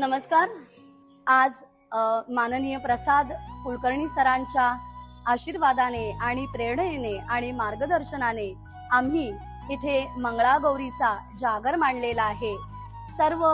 नमस्कार. आज माननीय प्रसाद कुलकर्णी सरांच्या आशीर्वादाने आणि प्रेरणेने आणि मार्गदर्शनाने आम्ही इथे मंगळागौरीचा जागर मांडलेला आहे. सर्व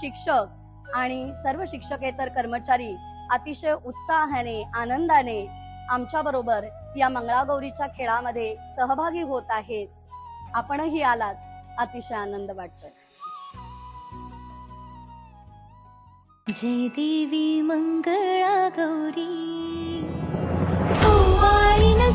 शिक्षक आणि सर्व शिक्षकेतर कर्मचारी अतिशय उत्साहाने आनंदाने आमच्या बरोबर या मंगळागौरीच्या खेळामध्ये सहभागी होत आहेत. आपणही आलात. अतिशय आनंद वाटतोय. जय देवी मंगळा गौरी ओवाळीन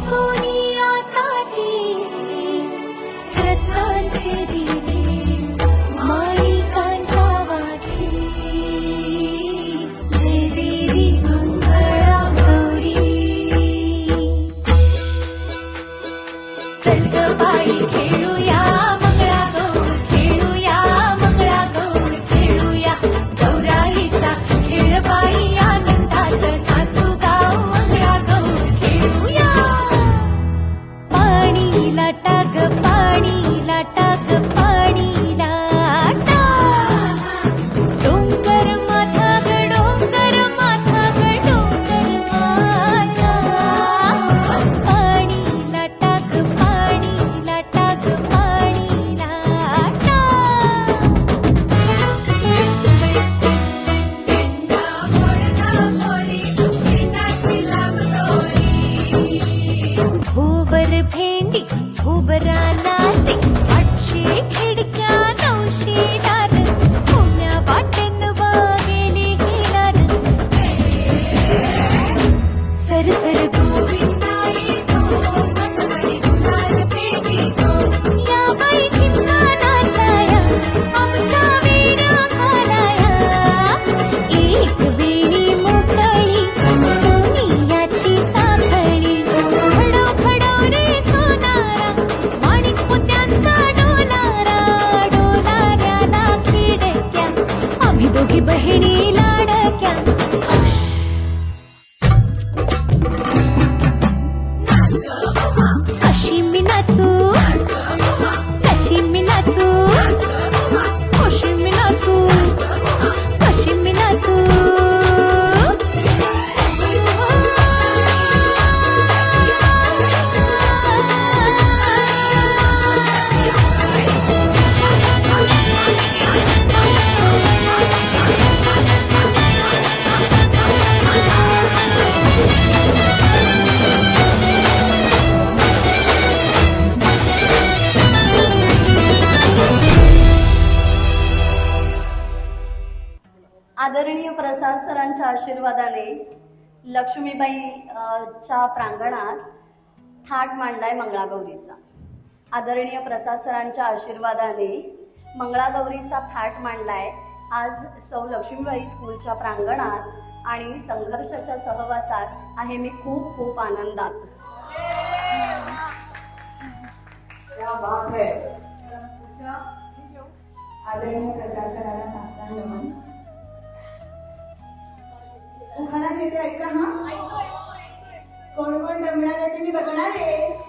आदरणीय प्रसाद सरांच्या आशीर्वादाने लक्ष्मीबाई च्या प्रांगणात थाट मांडलाय मंगळागौरीचा. आदरणीय प्रसाद सरांच्या आशीर्वादाने मंगळागौरीचा थाट मांडलाय. आज सौ लक्ष्मीबाई स्कूलच्या प्रांगणात आणि संघर्षाच्या सहवासात आहे मी खूप खूप आनंदात. आदरणीय प्रसाद सरांना साष्टांग नमन. उखाणा घेते ऐका हा. कोण कोण दमणार आहे ते मी बघणार आहे.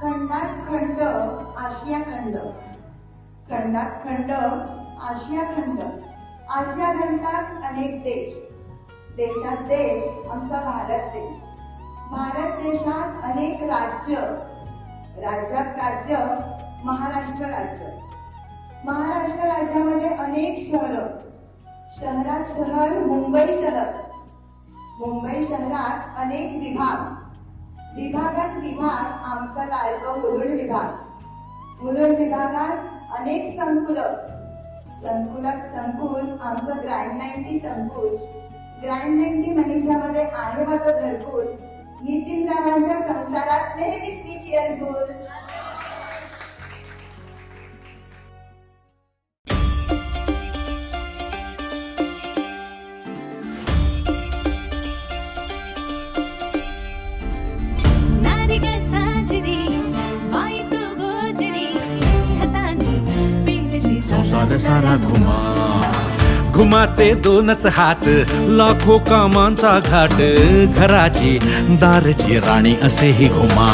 खंडात खंड आशिया खंड. खंडात खंड आशिया खंड. आशिया खंडात अनेक देश. देशात देश आमचा भारत देश. भारत देशात अनेक राज्य. राज्यात राज्य महाराष्ट्र राज्य. महाराष्ट्र राज्यामध्ये अनेक शहर. शहरात शहर मुंबई शहर. मुंबई शहरात अनेक विभाग. विभागात विभाग आमचा लाडकं मुलुंड विभाग. मुलुंड विभागात अनेक संकुल. संकुलात संकुल आमचं ग्रँड नाईन्टी संकुल. ग्रँड नाईन्टी मनीषामध्ये आहे माझं घरकुल. नितीनरावांच्या संसारात नेहमीच मी चिअरफुल सारा घुमा. घुमाचे दोनच हात लाखो कामांचा घाट घराची दारची राणी असेही घुमा.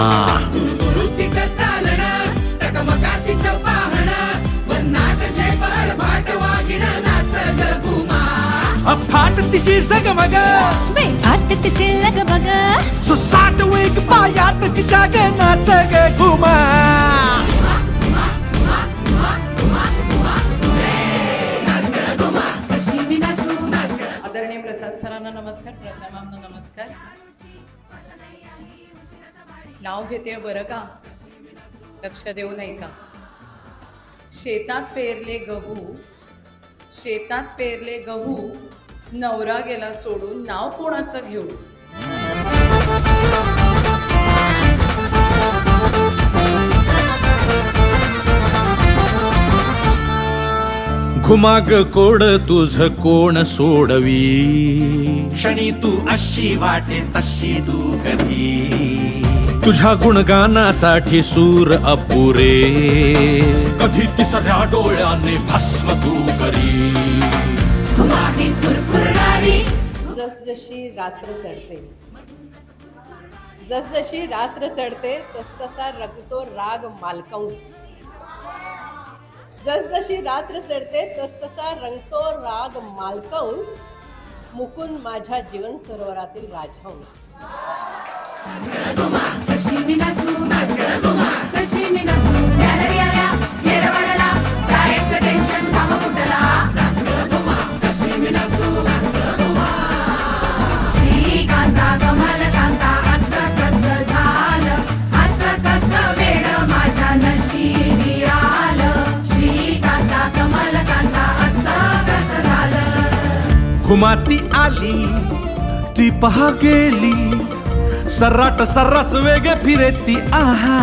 फाट तिची जगमग. फाट तिची लगमग सुसाट वेग पायात तिच्या गणाच नाच ग घुमा. नमस्कार प्रथमाम नमस्कार. नाव घेते हो बरं का? लक्ष देऊ नाही का? शेतात पेरले गहू शेतात पेरले गहू नवरा गेला सोडून नाव कोणाचं घेऊ? पाठीमाग कोड तुझ कोण सोडवी? क्षणी तू अशी वाटे तशी तू कधी? तुझ्या गुणगानासाठी सूर अपुरे. कधी तिसऱ्या डोळ्याने भस्म तू करी? जसजशी रात्र चढते जसजशी रात्र चढते तसतसा रगतो राग मालकंस. जसजशी रात्र चढते तसतसा रंगतो राग मालकंस. मुकुंद माझ्या जीवन सरोवरातील राजहंस. घुमाती आली ती पहा गेली सर्राट सर्रास वेग फिरेती आहा.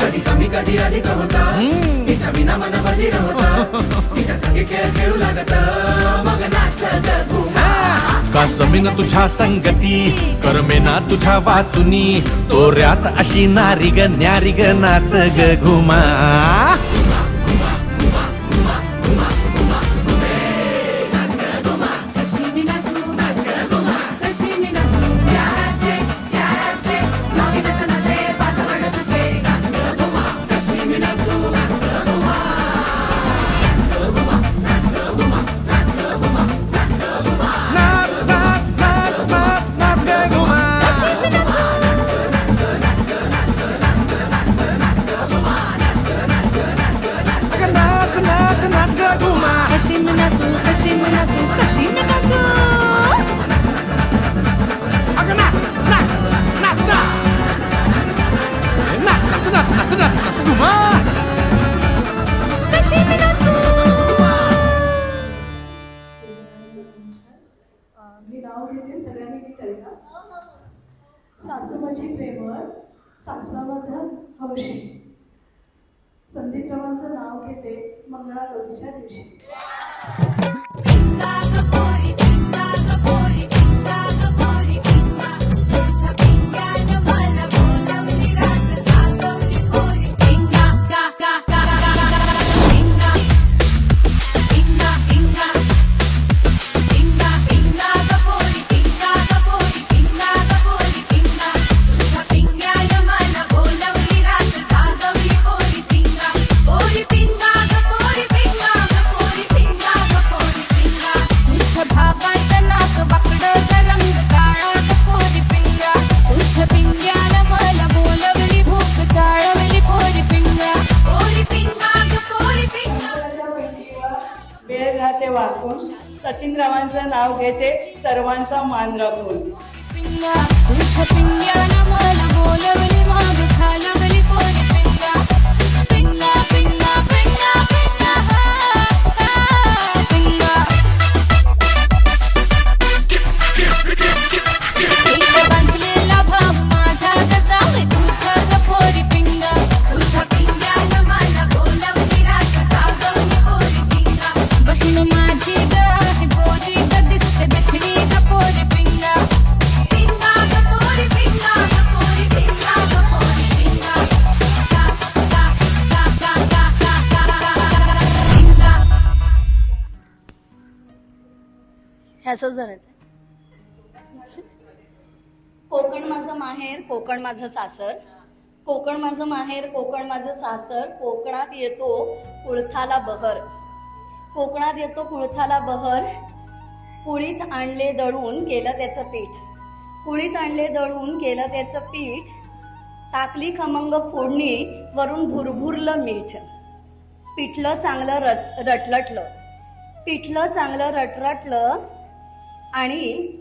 कधी कमी कधी अधिक होता तिच्या विना मनामध्ये होता तिच्या संगे खेळ खेळू लागत. जेव्हा जमीन तुझ्या संगती करमेना तुझ्या वाचुनी तोऱ्यात अशी नारी ग न्यारी ग नाच ग घुमा. सासू माझी प्रेमळ सासरा माझा हौशी संदीप रावांचं नाव घेते मंगळागौरीच्या दिवशी. दिला ते वाकून सचिनरावांचं नाव घेते सर्वांचा मान राखून. असंच आहे कोकण माझं माहेर कोकण माझं सासर. कोकण माझं माहेर कोकण माझं सासर. कोकणात येतो कुळथाला बहर. कोकणात येतो कुळथाला बहर. कुळीत आणले दळून केलं त्याचं पीठ. कुळीत आणले दळून केलं त्याचं पीठ. टाकली खमंग फोडणी वरून भुरभुरलं मीठ. पिठलं चांगलं रट रटलटलं. पिठलं चांगलं रटरटलं आणि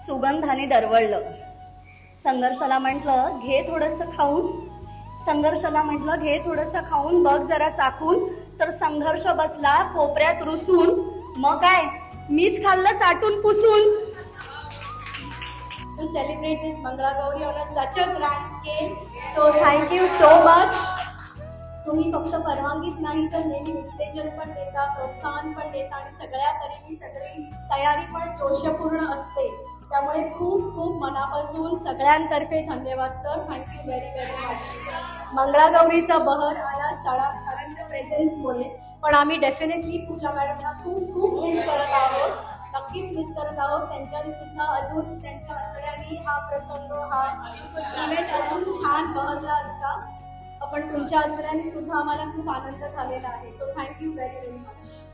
सुगंधाने दरवळलं. संघर्षाला म्हटलं घे थोडंसं खाऊन. संघर्षाला म्हटलं घे थोडंसं खाऊन बघ जरा चाकून. तर संघर्ष बसला कोपऱ्यात रुसून. मग काय? मीच खाल्लं चाटून पुसून. To celebrate this Mangala Gauri on a such a grand scale. So thank you so much. तुम्ही फक्त परवानगीच नाही तर नेहमी उत्तेजन पण देता प्रोत्साहन पण देता आणि सगळ्या परीने सगळी तयारी पण जोशपूर्ण असते. त्यामुळे खूप खूप मनापासून सगळ्यांतर्फे धन्यवाद sir thank you very very much मंगळागौरीचा बहर आला सळा सरांच्या प्रेझेन्समुळे पण आम्ही डेफिनेटली पूजा मॅडमला खूप खूप मिस करत आहोत. नक्कीच मिस करत आहोत. त्यांच्याने सुद्धा अजून त्यांच्या असण्याने हा प्रसंग हा इव्हेंट अजून छान बहरला असता. पण तुमच्या असण्याने सुद्धा आम्हाला खूप आनंद झालेला आहे. So thank you very very much